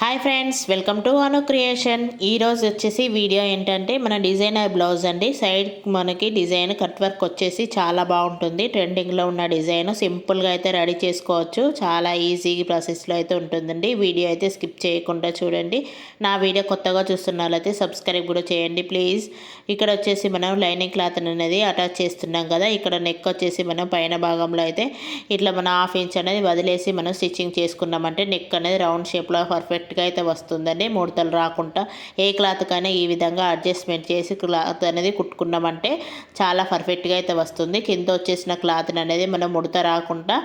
Hi friends welcome to Anu creation. ఈరోజు వచ్చేసి video ఏంటంటే మన డిజైనర్ బ్లౌజ్ అండి. సైడ్ మనకి డిజైన్ కట్ వర్క్ వచ్చేసి చాలా బాగుంటుంది. ట్రెండింగ్లో ఉన్న డిజైన్ సింపుల్గా అయితే రెడీ చేసుకోవచ్చు. చాలా ఈజీ ప్రాసెస్లో అయితే ఉంటుందండి. వీడియో అయితే స్కిప్ చేయకుండా చూడండి. నా వీడియో కొత్తగా చూస్తున్న వాళ్ళైతే సబ్స్క్రైబ్ కూడా చేయండి ప్లీజ్. ఇక్కడ వచ్చేసి మనం లైనింగ్ క్లాత్ అనేది అటాచ్ చేస్తున్నాం కదా. ఇక్కడ నెక్ వచ్చేసి మనం పైన భాగంలో అయితే ఇట్లా మన హాఫ్ ఇంచ్ అనేది వదిలేసి మనం స్టిచ్చింగ్ చేసుకున్నామంటే నెక్ అనేది రౌండ్ షేప్లో పర్ఫెక్ట్గా అయితే వస్తుందండి. ముడతలు రాకుండా ఏ క్లాత్కైనా ఈ విధంగా అడ్జస్ట్మెంట్ చేసి క్లాత్ అనేది కుట్టుకున్నామంటే చాలా పర్ఫెక్ట్గా అయితే వస్తుంది. కింద వచ్చేసిన క్లాత్ అనేది మనం ముడత రాకుండా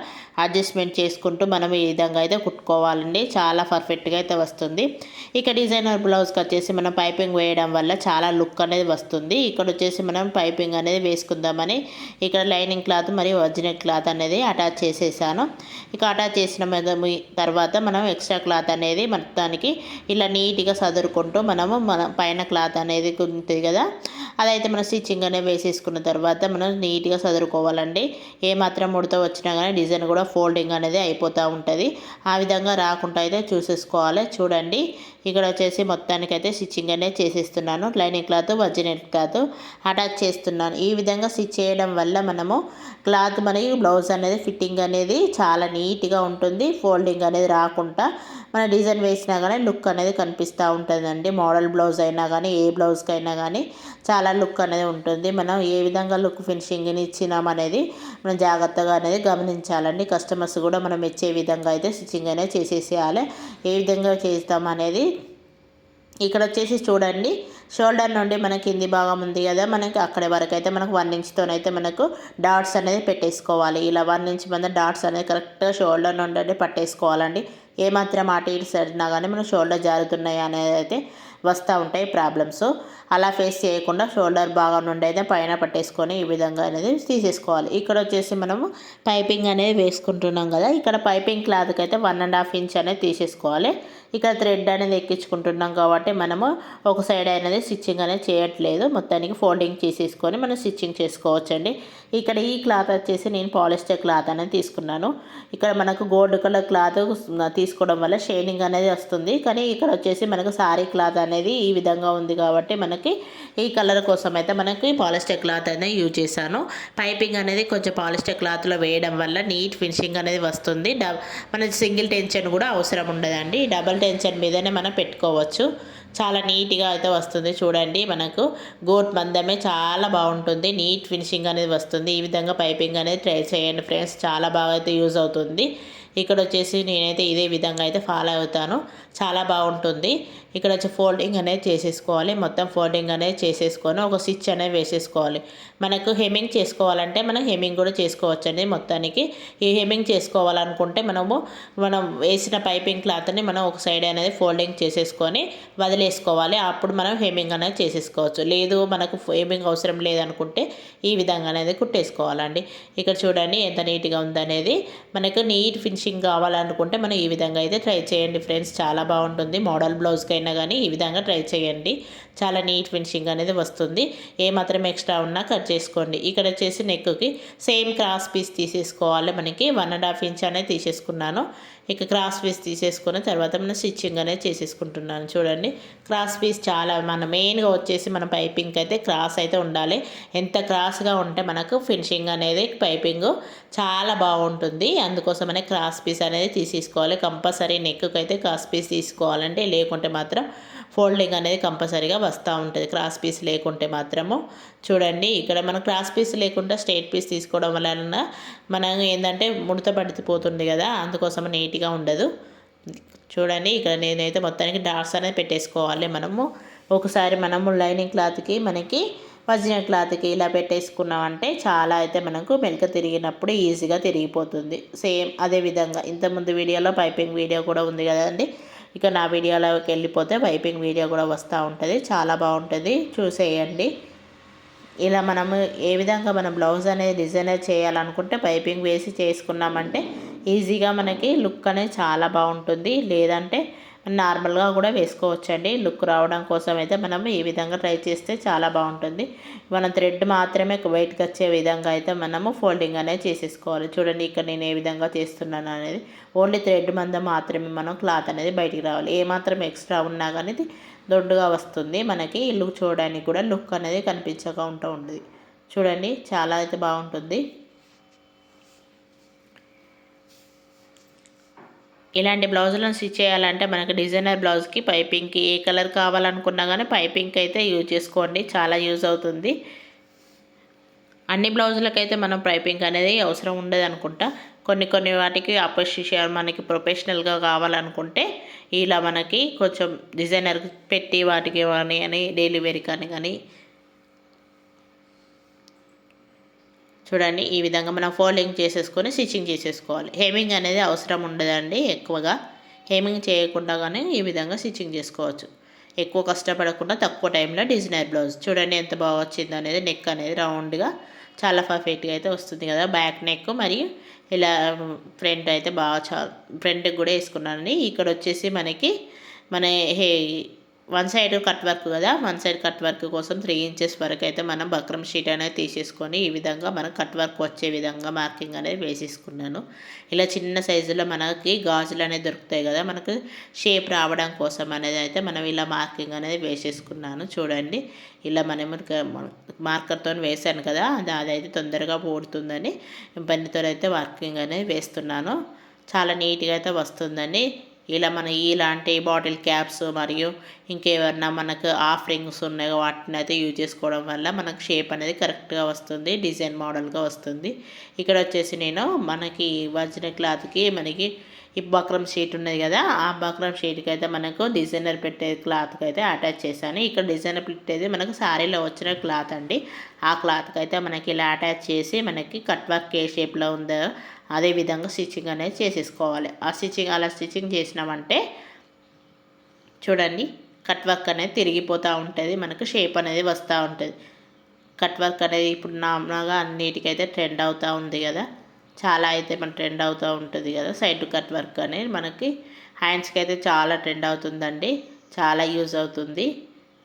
అడ్జస్ట్మెంట్ చేసుకుంటూ మనం ఈ విధంగా అయితే కుట్టుకోవాలండి. చాలా పర్ఫెక్ట్గా అయితే వస్తుంది. ఇక డిజైనర్ బ్లౌజ్కి వచ్చేసి మనం పైపింగ్ వేయడం వల్ల చాలా లుక్ అనేది వస్తుంది. ఇక్కడ వచ్చేసి మనం పైపింగ్ అనేది వేసుకుందామని ఇక్కడ లైనింగ్ క్లాత్ మరియు ఒరిజినల్ క్లాత్ అనేది అటాచ్ చేసేసాను. ఇక అటాచ్ చేసిన తర్వాత మనం ఎక్స్ట్రా క్లాత్ అనేది మొత్తానికి ఇలా నీట్గా సదురుకుంటూ మనము మన పైన క్లాత్ అనేది ఉంటుంది కదా అదైతే మనం స్టిచ్చింగ్ అనేది వేసేసుకున్న తర్వాత మనం నీట్గా చదువుకోవాలండి ఏ మాత్రం ముడత వచ్చినా కానీ డిజైన్ కూడా ఫోల్డింగ్ అనేది అయిపోతూ ఉంటుంది. ఆ విధంగా రాకుండా అయితే చూసేసుకోవాలి. చూడండి ఇక్కడ వచ్చేసి మొత్తానికి అయితే స్టిచ్చింగ్ అనేది చేసేస్తున్నాను. Lining cloth original cloth attach చేస్తున్నాను. ఈ విధంగా స్టిచ్ చేయడం వల్ల మనము క్లాత్ మనకి బ్లౌజ్ అనేది ఫిట్టింగ్ అనేది చాలా నీట్గా ఉంటుంది. ఫోల్డింగ్ అనేది రాకుండా మన డిజైన్ వేసినా కానీ లుక్ అనేది కనిపిస్తూ ఉంటుందండి. మోడల్ బ్లౌజ్ అయినా కానీ ఏ బ్లౌజ్కి అయినా కానీ చాలా లుక్ అనేది ఉంటుంది. మనం ఏ విధంగా లుక్ ఫినిషింగ్ని ఇచ్చినాం అనేది మనం జాగ్రత్తగా అనేది గమనించాలండి. కస్టమర్స్ కూడా మనం ఇచ్చే విధంగా అయితే స్టిచ్చింగ్ అనేది చేసేసేయాలి. ఏ విధంగా చేస్తాం అనేది ఇక్కడ వచ్చేసి చూడండి. షోల్డర్ నుండి మనకి కింది భాగం ఉంది కదా. మనకి అక్కడ వరకు అయితే మనకు వన్ ఇంచ్తోనైతే మనకు డాట్స్ అనేది పెట్టేసుకోవాలి. ఇలా వన్ ఇంచ్ మీద డాట్స్ అనేది కరెక్ట్గా షోల్డర్ నుండి పట్టేసుకోవాలండి. ఏమాత్రం అటు ఇటు సరినా కానీ మనకు షోల్డర్ జారుతున్నాయి అనేది అయితే వస్తూ ఉంటాయి ప్రాబ్లమ్స్ అలా ఫేస్ చేయకుండా షోల్డర్ భాగం నుండి అయితే పైన పట్టేసుకొని ఈ విధంగా అనేది తీసేసుకోవాలి. ఇక్కడ వచ్చేసి మనము పైపింగ్ అనేది వేసుకుంటున్నాం కదా. ఇక్కడ పైపింగ్ క్లాత్కి అయితే వన్ అండ్ హాఫ్ ఇంచ్ అనేది తీసేసుకోవాలి. ఇక్కడ థ్రెడ్ అనేది ఎక్కించుకుంటున్నాం కాబట్టి మనము ఒక సైడ్ అనేది స్టిచ్చింగ్ అనేది చేయట్లేదు. మొత్తానికి ఫోల్డింగ్ చేసేసుకొని మనం స్టిచ్చింగ్ చేసుకోవచ్చండి. ఇక్కడ ఈ క్లాత్ వచ్చేసి నేను పాలిస్టర్ క్లాత్ అనేది తీసుకున్నాను. ఇక్కడ మనకు గోల్డ్ కలర్ క్లాత్ తీసుకోవడం వల్ల షైనింగ్ అనేది వస్తుంది. కానీ ఇక్కడ వచ్చేసి మనకు సారీ క్లాత్ అనేది ఈ విధంగా ఉంది కాబట్టి మనకి ఈ కలర్ కోసం అయితే మనకి పాలిస్టర్ క్లాత్ అనేది యూజ్ చేశాను. పైపింగ్ అనేది కొంచెం పాలిస్టర్ క్లాత్లో వేయడం వల్ల నీట్ ఫినిషింగ్ అనేది వస్తుంది. మన సింగిల్ టెన్షన్ కూడా అవసరం ఉండదండి. డబల్ టెన్షన్ మీదనే మనం పెట్టుకోవచ్చు. చాలా నీట్గా అయితే వస్తుంది చూడండి మనకు. గోట్ మందమే చాలా బాగుంటుంది. నీట్ ఫినిషింగ్ అనేది వస్తుంది. ఈ విధంగా పైపింగ్ అనేది ట్రై చేయండి ఫ్రెండ్స్. చాలా బాగా అయితే యూజ్ అవుతుంది. ఇక్కడ వచ్చేసి నేనైతే ఇదే విధంగా అయితే ఫాలో అవుతాను. చాలా బాగుంటుంది. ఇక్కడ వచ్చి ఫోల్డింగ్ అనేది చేసేసుకోవాలి. మొత్తం ఫోల్డింగ్ అనేది చేసేసుకొని ఒక స్టిచ్ అనేది వేసేసుకోవాలి. మనకు హెమ్మింగ్ చేసుకోవాలంటే మనం హెమ్మింగ్ కూడా చేసుకోవచ్చు అండి మొత్తానికి. ఈ హెమ్మింగ్ చేసుకోవాలనుకుంటే మనము మనం వేసిన పైపింగ్ క్లాత్ని మనం ఒక సైడ్ అనేది ఫోల్డింగ్ చేసేసుకొని వదిలేసుకోవాలి. అప్పుడు మనం హెమ్మింగ్ అనేది చేసేసుకోవచ్చు. లేదు మనకు హెమ్మింగ్ అవసరం లేదనుకుంటే ఈ విధంగా అనేది కుట్టేసుకోవాలండి. ఇక్కడ చూడండి ఎంత నీట్గా ఉందనేది. మనకు నీట్ ఫినిషింగ్ కావాలనుకుంటే మనం ఈ విధంగా అయితే ట్రై చేయండి ఫ్రెండ్స్. చాలా బాగుంటుంది. మోడల్ బ్లౌజ్కి అయినా కానీ ఈ విధంగా ట్రై చేయండి. చాలా నీట్ ఫినిషింగ్ అనేది వస్తుంది. ఏ మాత్రం ఎక్స్ట్రా ఉన్నా కట్ చేసుకోండి. ఇక్కడ వచ్చేసి నెక్కి సేమ్ క్రాస్ పీస్ తీసేసుకోవాలి మనకి. వన్ అండ్ హాఫ్ ఇంచ్ అనేది తీసేసుకున్నాను. ఇక క్రాస్ పీస్ తీసేసుకున్న తర్వాత మనం స్టిచ్చింగ్ అనేది చేసేసుకుంటున్నాను. చూడండి. క్రాస్ పీస్ చాలా మన మెయిన్గా వచ్చేసి మన పైపింగ్ అయితే క్రాస్ అయితే ఉండాలి. ఎంత క్రాస్గా ఉంటే మనకు ఫినిషింగ్ అనేది పైపింగ్ చాలా బాగుంటుంది. అందుకోసమనే క్రాస్ పీస్ అనేది తీసేసుకోవాలి. కంపల్సరీ నెక్కి అయితే క్రాస్ పీస్ తీసుకోవాలంటే లేకుంటే మాత్రం ఫోల్డింగ్ అనేది కంపల్సరీగా వస్తూ ఉంటుంది. క్రాస్ పీస్ లేకుంటే మాత్రము. చూడండి ఇక్కడ మనం క్రాస్ పీస్ లేకుండా స్ట్రైట్ పీస్ తీసుకోవడం వలన మనం ఏంటంటే ముడత పడిపోతుంది కదా అందుకోసం నీట్గా ఉండదు. చూడండి ఇక్కడ నేనైతే మొత్తానికి డాట్స్ అనేది పెట్టేసుకోవాలి మనము. ఒకసారి మనము లైనింగ్ క్లాత్కి మనకి ఒరిజినల్ క్లాత్కి ఇలా పెట్టేసుకున్నామంటే చాలా అయితే మనకు మెలక తిరిగినప్పుడు ఈజీగా తిరిగిపోతుంది. సేమ్ అదే విధంగా ఇంతకుముందు వీడియోలో పైపింగ్ వీడియో కూడా ఉంది కదండి. ఇక నా వీడియోలోకి వెళ్ళిపోతే పైపింగ్ వీడియో కూడా వస్తూ ఉంటుంది చాలా బాగుంటుంది. చూసేయండి. ఇలా మనము ఏ విధంగా మనం బ్లౌజ్ అనేది డిజైనర్ చేయాలనుకుంటే పైపింగ్ వేసి చేసుకున్నామంటే ఈజీగా మనకి లుక్ అనేది చాలా బాగుంటుంది. లేదంటే నార్మల్గా కూడా వేసుకోవచ్చండి. లుక్ రావడం కోసం అయితే మనం ఈ విధంగా ట్రై చేస్తే చాలా బాగుంటుంది. మనం థ్రెడ్ మాత్రమే బయటకు వచ్చే విధంగా అయితే మనము ఫోల్డింగ్ అనేది చేసేసుకోవాలి. చూడండి ఇక్కడ నేను ఏ విధంగా చేస్తున్నాను అనేది. ఓన్లీ థ్రెడ్ మంద మాత్రమే మనం క్లాత్ అనేది బయటికి రావాలి. ఏ మాత్రం ఎక్స్ట్రా ఉన్నా కానీ దొడ్డుగా వస్తుంది. మనకి ఇల్లు చూడడానికి కూడా లుక్ అనేది కనిపించగా ఉంటూ ఉంటుంది. చూడండి చాలా అయితే బాగుంటుంది. ఇలాంటి బ్లౌజులను స్టిచ్ చేయాలంటే మనకి డిజైనర్ బ్లౌజ్కి పైపింగ్కి ఏ కలర్ కావాలనుకున్నా కానీ పైపింగ్కి అయితే యూజ్ చేసుకోండి చాలా యూజ్ అవుతుంది. అన్ని బ్లౌజులకైతే మనం పైపింగ్ అనేది అవసరం ఉండదు అనుకుంటా. కొన్ని కొన్ని వాటికి అపోజిషన్ మనకి ప్రొఫెషనల్గా కావాలనుకుంటే ఇలా మనకి కొంచెం డిజైనర్ పెట్టి వాటికి కానీ అని డైలీ వేర్ కానీ కానీ చూడండి ఈ విధంగా మనం ఫోల్డింగ్ చేసేసుకొని స్టిచ్చింగ్ చేసేసుకోవాలి. హేమింగ్ అనేది అవసరం ఉండదండి ఎక్కువగా. హేమింగ్ చేయకుండా కానీ ఈ విధంగా స్టిచ్చింగ్ చేసుకోవచ్చు. ఎక్కువ కష్టపడకుండా తక్కువ టైంలో డిజైనర్ బ్లౌజ్. చూడండి ఎంత బాగా వచ్చింది అనేది నెక్ అనేది రౌండ్గా చాలా పర్ఫెక్ట్గా అయితే వస్తుంది కదా. బ్యాక్ నెక్ మరియు ఇలా ఫ్రంట్ అయితే బాగా చా ఫ్రంట్కి కూడా వేసుకున్నానండి. ఇక్కడ వచ్చేసి మనకి మన hey one side cut work కదా వన్ సైడ్ కట్ వర్క్ కోసం త్రీ ఇంచెస్ వరకు అయితే మనం బక్రం షీట్ అనేది తీసేసుకొని ఈ విధంగా మనం కట్ వర్క్ వచ్చే విధంగా మార్కింగ్ అనేది వేసేసుకున్నాను. ఇలా చిన్న సైజులో మనకి గాజులు అనేది దొరుకుతాయి కదా మనకు షేప్ రావడం కోసం అనేది అయితే మనం ఇలా మార్కింగ్ అనేది వేసేసుకున్నాను. చూడండి ఇలా మనం మార్కర్తో వేసాను కదా అది అదైతే తొందరగా పోడుతుందని పనితో అయితే మార్కింగ్ అనేది వేస్తున్నాను. చాలా నీట్గా అయితే వస్తుందండి ఇలా మన ఇలాంటి బాటిల్ క్యాప్స్ మరియు ఇంకేమన్నా మనకు ఆఫరింగ్స్ ఉన్నాయో వాటిని అయితే యూజ్ చేసుకోవడం వల్ల మనకు షేప్ అనేది కరెక్ట్గా వస్తుంది డిజైన్ మోడల్గా వస్తుంది. ఇక్కడ వచ్చేసి నేను మనకి వచ్చిన క్లాత్కి మనకి ఈ బక్రం షీట్ ఉన్నది కదా ఆ బక్రం షీట్కి అయితే మనకు డిజైనర్ పెట్టే క్లాత్కి అయితే అటాచ్ చేశాను. ఇక్కడ డిజైనర్ పెట్టేది మనకు శారీలో వచ్చిన క్లాత్ అండి. ఆ క్లాత్కి అయితే మనకి ఇలా అటాచ్ చేసి మనకి కట్ వర్క్ ఏ షేప్లో ఉందో అదే విధంగా స్టిచ్చింగ్ అనేది చేసేసుకోవాలి. ఆ స్టిచ్చింగ్ అలా స్టిచ్చింగ్ చేసినామంటే చూడండి కట్ వర్క్ అనేది తిరిగిపోతూ ఉంటుంది మనకు షేప్ అనేది వస్తూ ఉంటుంది. కట్ వర్క్ అనేది ఇప్పుడు నార్మల్గా అన్నిటికైతే ట్రెండ్ అవుతూ ఉంది కదా. చాలా అయితే మన ట్రెండ్ అవుతూ ఉంటుంది కదా సైడ్ కట్ వర్క్ అనేది మనకి హ్యాండ్స్కి అయితే చాలా ట్రెండ్ అవుతుందండి చాలా యూజ్ అవుతుంది.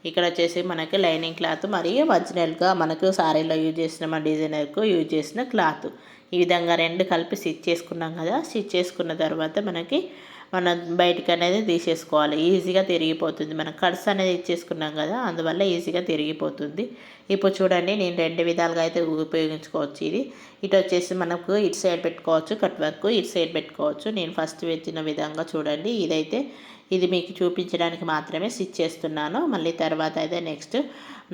ఇక్కడ వచ్చేసి మనకి లైనింగ్ క్లాత్ మరియు ఒరిజినల్గా మనకు సారీలో యూజ్ చేసిన మన డిజైనర్కు యూజ్ చేసిన క్లాత్ ఈ విధంగా రెండు కలిపి స్టిచ్ చేసుకున్నాం కదా స్టిచ్ చేసుకున్న తర్వాత మనకి మనం బయటికి అనేది తీసేసుకోవాలి. ఈజీగా తిరిగిపోతుంది. మనం కట్స్ అనేది ఇచ్చేసుకున్నాం కదా అందువల్ల ఈజీగా తిరిగిపోతుంది. ఇప్పుడు చూడండి నేను రెండు విధాలుగా అయితే ఉపయోగించుకోవచ్చు ఇది. ఇటు వచ్చేసి మనకు ఇటు సైడ్ పెట్టుకోవచ్చు కట్ వర్క్ ఇటు సైడ్ పెట్టుకోవచ్చు. నేను ఫస్ట్ వచ్చిన విధంగా చూడండి ఇదైతే ఇది మీకు చూపించడానికి మాత్రమే స్టిచ్ చేస్తున్నాను. మళ్ళీ తర్వాత అయితే నెక్స్ట్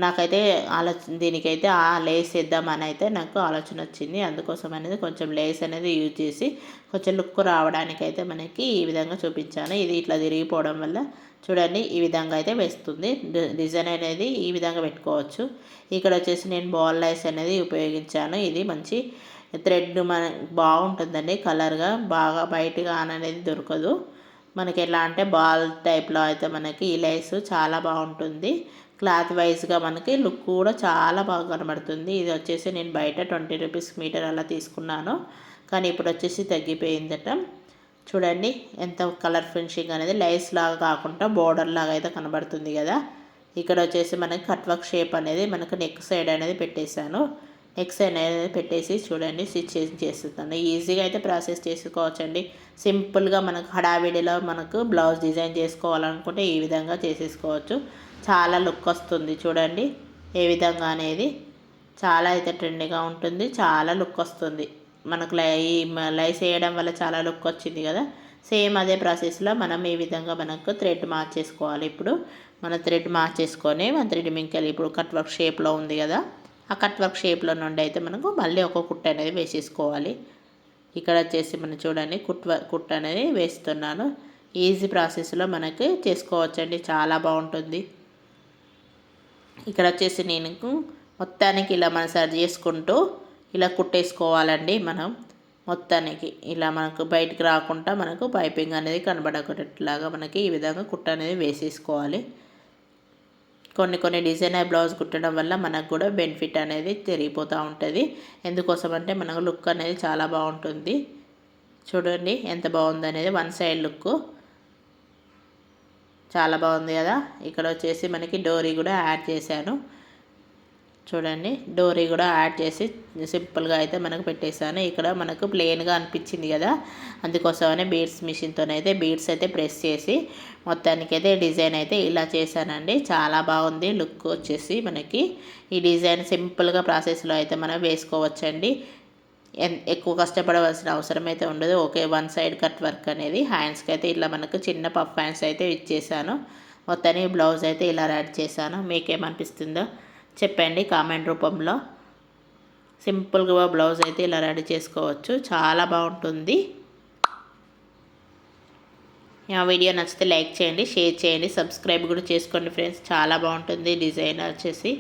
నాకైతే ఆలోచన దీనికైతే ఆ లేస్ వేద్దామని అయితే నాకు ఆలోచన వచ్చింది. అందుకోసం అనేది కొంచెం లేస్ అనేది యూజ్ చేసి కొంచెం లుక్ రావడానికైతే మనకి ఈ విధంగా చూపించాను. ఇది ఇట్లా తిరిగిపోవడం వల్ల చూడండి ఈ విధంగా అయితే వేస్తుంది. డిజైన్ అనేది ఈ విధంగా పెట్టుకోవచ్చు. ఇక్కడ వచ్చేసి నేను బాల్ లైస్ అనేది ఉపయోగించాను. ఇది మంచి థ్రెడ్ మన బాగుంటుందండి. కలర్గా బాగా బయటగా అనేది దొరకదు. మనకి ఎలా అంటే బాల్ టైప్లో అయితే మనకి ఈ లైస్ చాలా బాగుంటుంది. క్లాత్ వైజ్గా మనకి లుక్ కూడా చాలా బాగా కనబడుతుంది. ఇది వచ్చేసి నేను బయట ట్వంటీ రూపీస్ మీటర్ అలా తీసుకున్నాను. కానీ ఇప్పుడు వచ్చేసి తగ్గిపోయిందట. చూడండి ఎంత కలర్ ఫినిషింగ్ అనేది లైస్ లాగా కాకుండా బోర్డర్ లాగా అయితే కనబడుతుంది కదా. ఇక్కడ వచ్చేసి మనకి కట్ వర్క్ షేప్ అనేది మనకు నెక్ సైడ్ అనేది పెట్టేశాను. నెక్ అనేది పెట్టేసి చూడండి స్టిచ్ చేస్తుంది ఈజీగా అయితే ప్రాసెస్ చేసుకోవచ్చండి. సింపుల్గా మనకు హడావిడిలో మనకు బ్లౌజ్ డిజైన్ చేసుకోవాలనుకుంటే ఈ విధంగా చేసేసుకోవచ్చు. చాలా లుక్ వస్తుంది చూడండి. ఏ విధంగా అనేది చాలా అయితే ట్రెండ్గా ఉంటుంది. చాలా లుక్ వస్తుంది. మనకు లై లైస్ వేయడం వల్ల చాలా లుక్ వచ్చింది కదా. సేమ్ అదే ప్రాసెస్లో మనం ఈ విధంగా మనకు థ్రెడ్ మార్చేసుకోవాలి. ఇప్పుడు మన థ్రెడ్ మార్చేసుకొని మన థ్రెడ్ మింకెళ్ళి ఇప్పుడు కట్ వర్క్ షేప్లో ఉంది కదా. ఆ కట్ వర్క్ షేప్లో నుండి అయితే మనకు మళ్ళీ ఒక కుట్ట అనేది వేసేసుకోవాలి. ఇక్కడ వచ్చేసి మనం చూడండి కుట్ కుట్ అనేది వేస్తున్నాను. ఈజీ ప్రాసెస్లో మనకి చేసుకోవచ్చండి చాలా బాగుంటుంది. ఇక్కడ వచ్చేసి నేను మొత్తానికి ఇలా మనం సరి చేసుకుంటూ ఇలా కుట్టేసుకోవాలండి మనం. మొత్తానికి ఇలా మనకు బయటికి రాకుండా మనకు పైపింగ్ అనేది కనబడేటట్లాగా మనకి ఈ విధంగా కుట్ట అనేది వేసేసుకోవాలి. కొన్ని కొన్ని డిజైనర్ బ్లౌజ్ కుట్టడం వల్ల మనకు కూడా బెనిఫిట్ అనేది తిరిగిపోతూ ఉంటుంది. ఎందుకోసం అంటే మనకు లుక్ అనేది చాలా బాగుంటుంది. చూడండి ఎంత బాగుందనేది వన్ సైడ్ లుక్. చాలా బాగుంది కదా. ఇక్కడ వచ్చేసి మనకి డోరీ కూడా యాడ్ చేశాను. చూడండి డోరీ కూడా యాడ్ చేసి సింపుల్గా అయితే మనకు పెట్టేశాను. ఇక్కడ మనకు ప్లెయిన్గా అనిపించింది కదా. అందుకోసమనే బీడ్స్ మిషన్తోనైతే బీడ్స్ అయితే ప్రెస్ చేసి మొత్తానికి అయితే డిజైన్ అయితే ఇలా చేశానండి. చాలా బాగుంది. లుక్ వచ్చేసి మనకి ఈ డిజైన్ సింపుల్గా ప్రాసెస్లో అయితే మనం వేసుకోవచ్చండి. ఎక్కువ కష్టపడవలసిన అవసరం అయితే ఉండదు. Okay one side cut work అనేది హ్యాండ్స్కి అయితే ఇట్లా మనకు చిన్న పఫ్ హ్యాండ్స్ అయితే ఇచ్చేసాను మొత్తానికి బ్లౌజ్ అయితే ఇలా రెడీ చేశాను. మీకేమనిపిస్తుందో చెప్పండి కామెంట్ రూపంలో. సింపుల్గా బ్లౌజ్ అయితే ఇలా రెడీ చేసుకోవచ్చు. చాలా బాగుంటుంది. ఆ వీడియో నచ్చితే లైక్ చేయండి షేర్ చేయండి సబ్స్క్రైబ్ కూడా చేసుకోండి ఫ్రెండ్స్. చాలా బాగుంటుంది డిజైన్ వచ్చేసి.